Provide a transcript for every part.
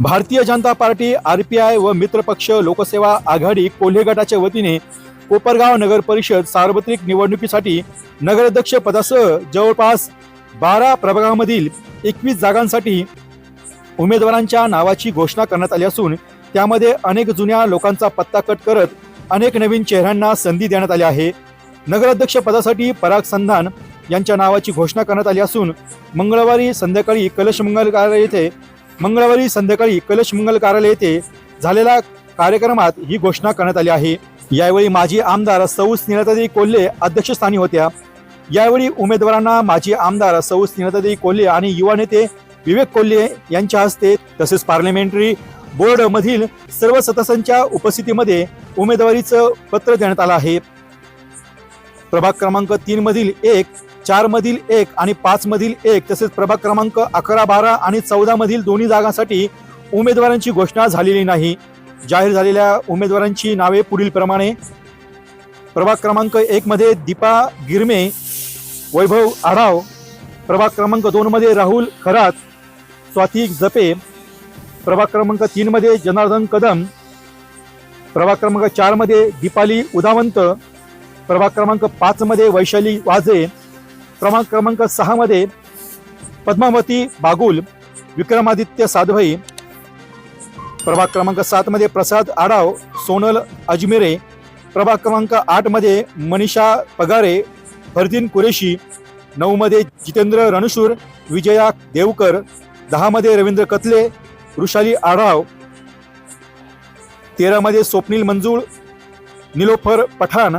Bharatiya Janata Party R P I व मित्रपक्ष लोकसेवा आघाडी कोल्हे गटाच्या वतीने कोपरगाव नगर परिषद सार्वत्रिक निवडणुकीसाठी नगराध्यक्ष पदासह जवळपास बारा प्रभागामधील एकवीस जागांसाठी उमेदवारांच्या नावाची घोषणा करण्यात आली असून त्यामध्ये अनेक जुन्या लोकांचा पत्ता कट करत अनेक नवीन चेहऱ्यांना संधी देण्यात आली आहे. नगराध्यक्ष पदासाठी पराग संधान यांच्या नावाची घोषणा करण्यात आली असून मंगळवारी संध्याकाळी कलश मंगल कार्यालय येथे मंगळवारी संध्याकाळी कलश मंगल कार्यालय येथे झालेल्या कार्यक्रमात ही घोषणा करण्यात आली आहे. यावेळी माजी आमदार सौ स्नेहलतादेवी कोल्हे अध्यक्षस्थानी होत्या. यावेळी उमेदवारांना माजी आमदार सौ स्नेहलतादेवी कोल्हे आणि युवा नेते विवेक कोल्हे यांच्या हस्ते तसेच पार्लमेंटरी बोर्ड मधील सर्व सदस्यांच्या उपस्थितीमध्ये उमेदवारीचं पत्र देण्यात आलं आहे. प्रभाग क्रमांक तीन मधील एक चार मधील एक आणि पाच मधील एक तसेच प्रभाग क्रमांक अकरा बारा आणि चौदा मधील दोन्ही जागांसाठी उमेदवारांची घोषणा झालेली नाही. जाहीर झालेल्या उमेदवारांची नावे पुढील प्रमाणे. प्रभाग क्रमांक एक मध्ये दीपा गिरमे वैभव आढाव. प्रभाग क्रमांक दोन मध्ये राहुल खरात स्वाती जपे. प्रभाग क्रमांक तीन मध्ये जनार्दन कदम. प्रभाग क्रमांक चारमध्ये दीपाली उदावंत. प्रभाग क्रमांक पाच मध्ये वैशाली वाजे क्रमांक क्रमांक सहा मध्ये पद्मावती बागुल विक्रमादित्य साधवई. प्रभाग क्रमांक सात मध्ये प्रसाद आडाव सोनल अजमेरे. प्रभाग क्रमांक आठमध्ये मनीषा पगारे फरदीन कुरेशी. नऊ मध्ये जितेंद्र रणशूर विजया देवकर. दहा मध्ये रवींद्र कतले वृषाली आढाव. तेरा मध्ये स्वप्नील मंजूळ निलोफर पठाण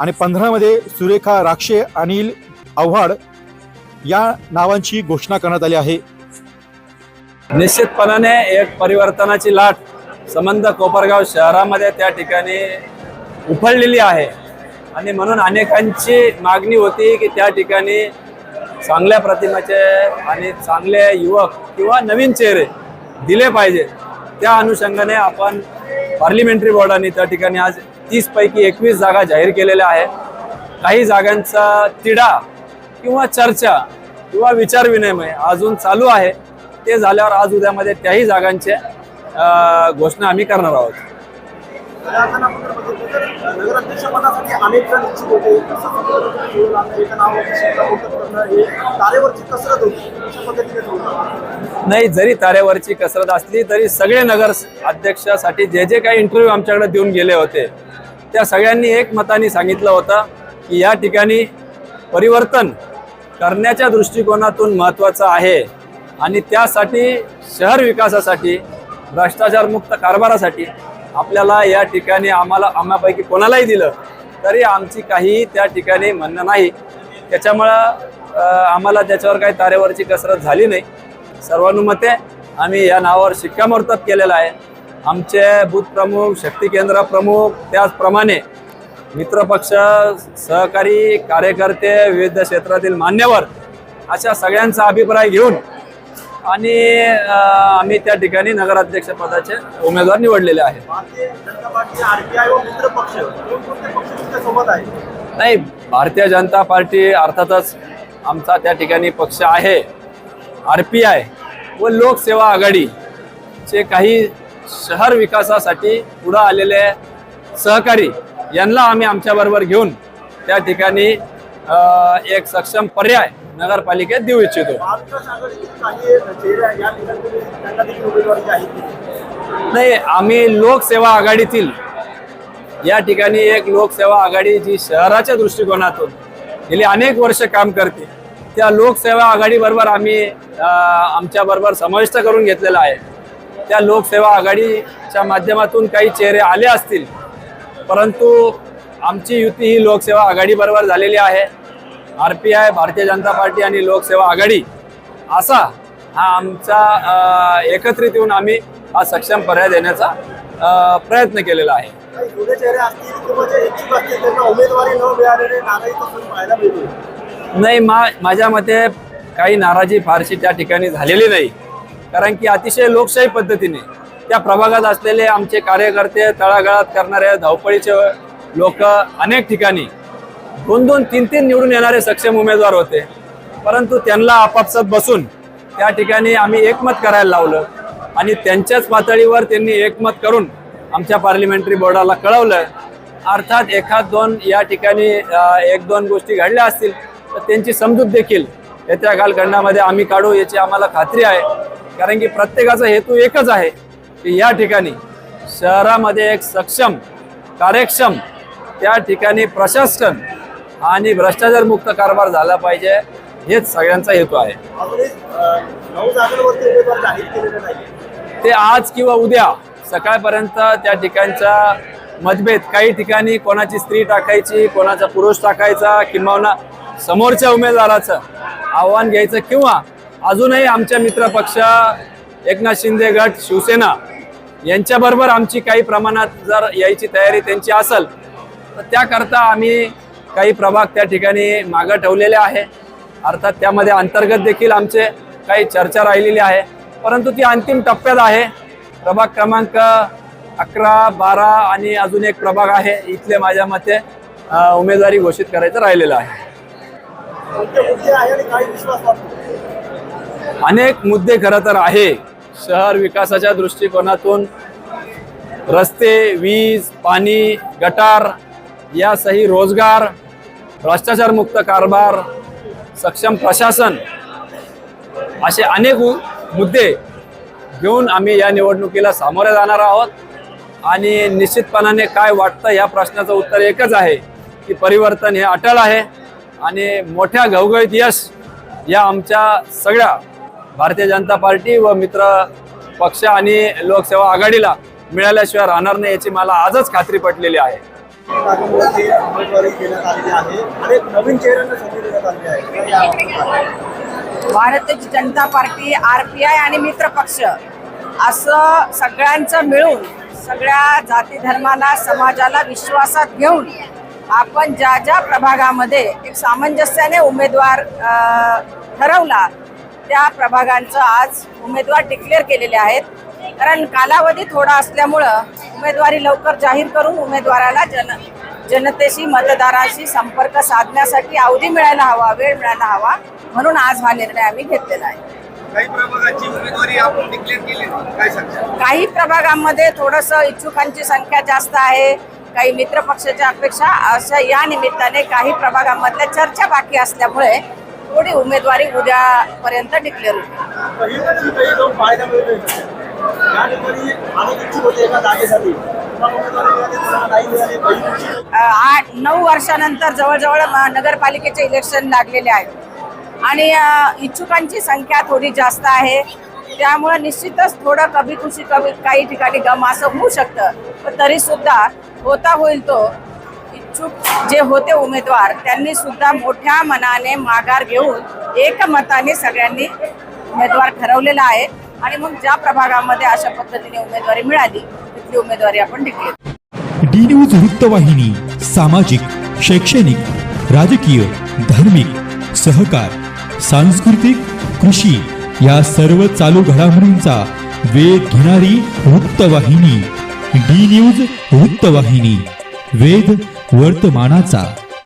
आणि पंधरामध्ये सुरेखा राक्षे अनिल आव्हाड या नावांची घोषणा करण्यात आली आहे. निश्चितपणाने एक परिवर्तनाची लाट संबंध कोपरगाव शहरामध्ये त्या ठिकाणी उफळलेली आहे. आणि म्हणून अनेकांची मागणी होती की त्या ठिकाणी चांगल्या प्रतिमाचे आणि चांगले युवक किंवा नवीन चेहरे दिले पाहिजे. त्या अनुषंगाने आपण पार्लिमेंटरी बोर्डाने त्या ठिकाणी आज तीसपैकी एकवीस जागा जाहीर केलेल्या आहे काही जागांचा तिढा किंवा चर्चा किंवा विचार विनिमय अजून चालू आहे. ते झाल्यावर आज उद्यामध्ये त्याही जागांचे घोषणा आम्ही करणार आहोत. नाही जरी तारेवरची कसरत असली तरी सगळे नगर अध्यक्षासाठी जे जे काही इंटरव्ह्यू आमच्याकडे देऊन गेले होते त्या सगळ्यांनी एक मताने सांगितलं होतं की या ठिकाणी परिवर्तन करण्याच्या दृष्टिकोनातून महत्त्वाचं आहे. आणि त्यासाठी शहर विकासासाठी भ्रष्टाचारमुक्त कारभारासाठी आपल्याला या ठिकाणी आम्हाला आम्हापैकी कोणालाही दिलं तरी आमची काही त्या ठिकाणी म्हणणं नाही. त्याच्यामुळं आम्हाला त्याच्यावर काही तारेवरची कसरत झाली नाही. सर्वानुमते आम्ही या नावावर शिक्कामोर्तब केलेला आहे. आमचे बूथ प्रमुख शक्ती केंद्र प्रमुख त्याचप्रमाणे मित्रपक्ष सहकारी कार्यकर्ते विविध क्षेत्रातील मान्यवर अशा सगळ्यांचा अभिप्राय घेऊन आणि आम्ही त्या ठिकाणी नगराध्यक्ष पदाचे उमेदवार निवडलेले आहेत. भारतीय जनता पार्टी आरपीआय व मित्र पक्ष कोणकोणते पक्ष तुमच्यासोबत आहे नाही भारतीय जनता पार्टी अर्थातच आमचा त्या ठिकाणी पक्ष आहे. आर पी आय व लोकसेवा आघाडीचे काही शहर विकासासाठी पुढं आलेले सहकारी यांना आम्ही आमच्याबरोबर घेऊन त्या ठिकाणी एक सक्षम पर्याय नगरपालिकेत देऊ इच्छितो. नाही आम्ही लोकसेवा आघाडीतील या ठिकाणी एक लोकसेवा आघाडी जी शहराच्या दृष्टिकोनातून गेली अनेक वर्ष काम करते त्या लोकसेवा आघाडीबरोबर आम्ही आमच्याबरोबर समाविष्ट करून घेतलेला आहे. त्या लोकसेवा आघाडीच्या माध्यमातून काही चेहरे आले असतील परंतु आमची युती ही लोकसेवा आघाडीबरोबर झालेली आहे. आर पी आय भारतीय जनता पार्टी आणि लोकसेवा आघाडी असा हा आमचा एकत्रित येऊन आम्ही हा सक्षम पर्याय देण्याचा प्रयत्न केलेला आहे. नाही मा माझ्या मते काही नाराजी फारशी त्या ठिकाणी झालेली नाही. कारण की अतिशय लोकशाही पद्धतीने त्या प्रभागात असलेले आमचे कार्यकर्ते तळागाळात करणारे धावपळीचे लोक अनेक ठिकाणी दोन दोन तीन तीन निवडून येणारे सक्षम उमेदवार होते. परंतु त्यांना आपापसात बसून त्या ठिकाणी आम्ही एकमत करायला लावलं आणि त्यांच्याच पातळीवर त्यांनी एकमत करून आमच्या पार्लिमेंटरी बोर्डाला कळवलं. अर्थात एखाद दोन या ठिकाणी एक दोन गोष्टी घडल्या असतील तर त्यांची समजूत देखील येत्या कालखंडामध्ये आम्ही काढू याची आम्हाला खात्री आहे. कारण की प्रत्येकाचा हेतू एकच आहे. की या ठिकाणी शहरामध्ये एक सक्षम कार्यक्षम त्या ठिकाणी प्रशासन आणि भ्रष्टाचार मुक्त कारभार झाला पाहिजे हेच सगळ्यांचा हेतू आहे. ते आज किंवा उद्या सकाळपर्यंत त्या ठिकाणचा मतभेद काही ठिकाणी कोणाची स्त्री टाकायची कोणाचा पुरुष टाकायचा किंवा समोरच्या उमेदवाराचं आव्हान घ्यायचं किंवा अजूनही आमच्या मित्र पक्ष एकनाथ शिंदे गट शिवसेना यांच्याबरोबर आमची काही प्रमाणात जर यायची तयारी त्यांची असेल तर त्याकरता आम्ही काही प्रभाग त्या ठिकाणी मागं ठेवलेले आहे. अर्थात त्यामध्ये अंतर्गत देखील आमचे काही चर्चा राहिलेली आहे. परंतु ती अंतिम टप्प्यात आहे. प्रभाग क्रमांक अकरा बारा आणि अजून एक प्रभाग आहे. इथले माझ्या मते उमेदवारी घोषित करायचं राहिलेलं आहे. अनेक मुद्दे खरं तर आहे. शहर विकासाच्या दृष्टिकोनातून रस्ते वीज पाणी गटार यासही रोजगार भ्रष्टाचारमुक्त कारभार सक्षम प्रशासन असे अनेक मुद्दे घेऊन आम्ही या निवडणुकीला सामोरे जाणार आहोत. आणि निश्चितपणाने काय वाटतं या प्रश्नाचं उत्तर एकच आहे की परिवर्तन हे अटल आहे. आणि मोठ्या घवघळीत यश या आमच्या सगळ्या भारतीय जनता पार्टी व मित्र पक्ष आणि लोकसेवा आघाडीला मिळाल्याशिवाय राहणार नाही याची मला आजच खात्री पटलेली आहे? Bharatiya Janata Party R P I आणि मित्र पक्ष असं सगळ्यांचं मिळून सगळ्या जाती धर्माला समाजाला विश्वासात घेऊन आपण ज्या ज्या प्रभागामध्ये एक सामंजस्याने उमेदवार अ, ठरवला त्या प्रभागांचं आज उमेदवार डिक्लेअर केलेले आहेत. कारण कालावधी थोडा असल्यामुळं उमेदवारी लवकर जाहीर करून उमेदवाराला जन जनतेशी मतदाराशी संपर्क साधण्यासाठी अवधी मिळायला हवा वेळ मिळायला हवा म्हणून आज हा निर्णय आम्ही घेतलेला आहे. काही प्रभागांमध्ये थोडस इच्छुकांची संख्या जास्त आहे. काही मित्र पक्षाच्या अपेक्षा अशा या निमित्ताने काही प्रभागांमधल्या चर्चा बाकी असल्यामुळे थोडी उमेदवारी उद्यापर्यंत डिक्लेअर होईल. आठ नऊ वर्षानंतर जवळजवळ नगरपालिकेचे इलेक्शन लागलेले आहेत. आणि इच्छुकांची संख्या थोडी जास्त आहे. त्यामुळे निश्चितच थोडं कमी खुशी कमी काही ठिकाणी गम असं होऊ शकतं. पण तरी सुद्धा होता होईल तो. इच्छुक जे होते उमेदवार त्यांनी सुद्धा मोठ्या मनाने माघार घेऊन एकमताने सगळ्यांनी उमेदवार ठरवलेला आहे. आणि मग ज्या प्रभागामध्ये अशा पद्धतीने उमेदवारी मिळाली तिथली उमेदवारी आपण टिकली. डी न्यूज वृत्तवाहिनी सामाजिक शैक्षणिक राजकीय धार्मिक सहकार सांस्कृतिक कृषी या सर्व चालू घडामोडींचा वेध घेणारी वृत्तवाहिनी डी न्यूज वृत्तवाहिनी वेध वर्तमानाचा